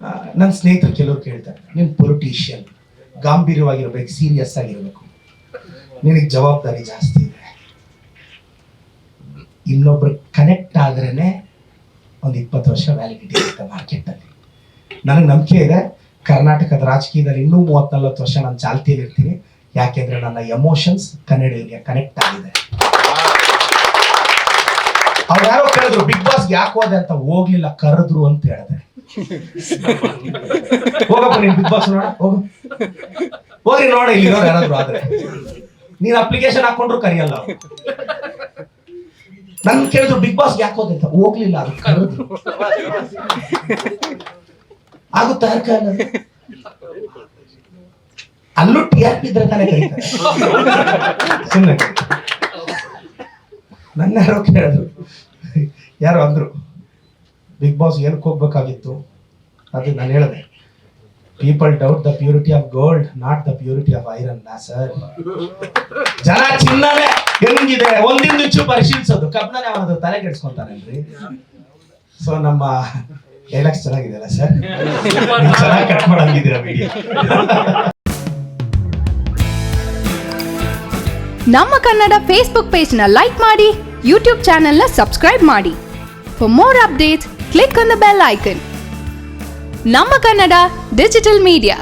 ನನ್ನ ಸ್ನೇಹಿತರು ಕೆಲವರು ಕೇಳ್ತಾರೆ, ನೀನು ಪೊಲಿಟಿಷಿಯನ್ ಗಾಂಭೀರ್ಯವಾಗಿರ್ಬೇಕು ಸೀರಿಯಸ್ ಆಗಿರ್ಬೇಕು. ನಿನಗೆ ಜವಾಬ್ದಾರಿ ಜಾಸ್ತಿ ಇದೆ. ಇನ್ನೊಬ್ರು ಕನೆಕ್ಟ್ ಆದ್ರೇನೆ ಒಂದು ಇಪ್ಪತ್ತು ವರ್ಷ ವ್ಯಾಲಿಡಿಟಿ ಇರುತ್ತೆ ಮಾರ್ಕೆಟಲ್ಲಿ. ನನಗೆ ನಂಬಿಕೆ ಇದೆ, ಕರ್ನಾಟಕದ ರಾಜಕೀಯದಲ್ಲಿ ಇನ್ನೂ ಮೂವತ್ತ್ ನಲ್ವತ್ತು ವರ್ಷ ನಾನು ಚಾಲ್ತಿಯಲ್ಲಿ ಇರ್ತೀನಿ. ಯಾಕೆಂದ್ರೆ ನನ್ನ ಎಮೋಷನ್ಸ್ ಕನ್ನಡಿಗೆ ಕನೆಕ್ಟ್ ಆಗಿದೆ. ಅವ್ರು ಯಾರೋ ಕೇಳಿದ್ರು, ಬಿಗ್ ಬಾಸ್ ಯಾಕೆ ಹೋದೆ ಅಂತ ಹೋಗ್ಲಿಲ್ಲ, ಕರೆದ್ರು ಅಂತ ಹೇಳಿದೆ ಹೋಗಪ್ಪ ನೀನ್ ಬಿಗ್ ಬಾಸ್ ನೋಡ ಹೋಗು ಹೋಗ್ರಿ ನೋಡಿ ಇಲ್ಲಿ ಯಾರಾದ್ರು ಆದ್ರೆ. ನೀನ್ ಅಪ್ಲಿಕೇಶನ್ ಹಾಕೊಂಡ್ರು ಕರಿಯಲ್ಲ. ನನ್ ಕೇಳಿದ್ರು ಬಿಗ್ ಬಾಸ್ ಯಾಕೆ ಹೋದಂತ ಹೋಗ್ಲಿಲ್ಲ, ಅದು ಕರೆದ್ರು ಅಲ್ಲೂ ಟಿ ಆರ್ ಪಿ ಇದ್ರೆ ತಾನೇ ಸುಮ್ಮನೆ ನನ್ನ ಯಾರೋ ಕೇಳಿದ್ರು ಯಾರೋ ಅಂದ್ರು. ಬಿಗ್ ಬಾಸ್ ಏನಕ್ಕೆ ಹೋಗ್ಬೇಕಾಗಿತ್ತು? ಅದು ನಾನು ಹೇಳಿದೆ. People doubt the purity of gold not the purity of iron sir. ಜನ ಚಿನ್ನನೇ ಹೆಂಗಿದೆ? ಒಂದಿಂದ ಹೆಚ್ಚು ಪರಿಶೀಲಿಸೋದು. ಕಬ್ಬನೇ ಅವನದು ತಲೆ ಕೆಡ್ಸ್ಕೊಂತಾನೇನ್ರಿ ಸೊ ನಮ್ಮ ಡೈಲಾಗ್ಸ್ ಚೆನ್ನಾಗಿದೆಯಲ್ಲ ಸರ್? ಚೆನ್ನಾಗಿ ಕಟ್ ಮಾಡಂಗಿದ್ದೀರಾ ವಿಡಿಯೋ ನಮ್ಮ ಕನ್ನಡ ಫೇಸ್ಬುಕ್ ಪೇಜ್ನ ಲೈಕ್ ಮಾಡಿ ಯೂಟ್ಯೂಬ್ ಚಾನೆಲ್ನ ಸಬ್ಸ್ಕ್ರೈಬ್ ಮಾಡಿ. For more updates click on the bell icon ನಮ್ಮ ಕನ್ನಡ ಡಿಜಿಟಲ್ ಮೀಡಿಯಾ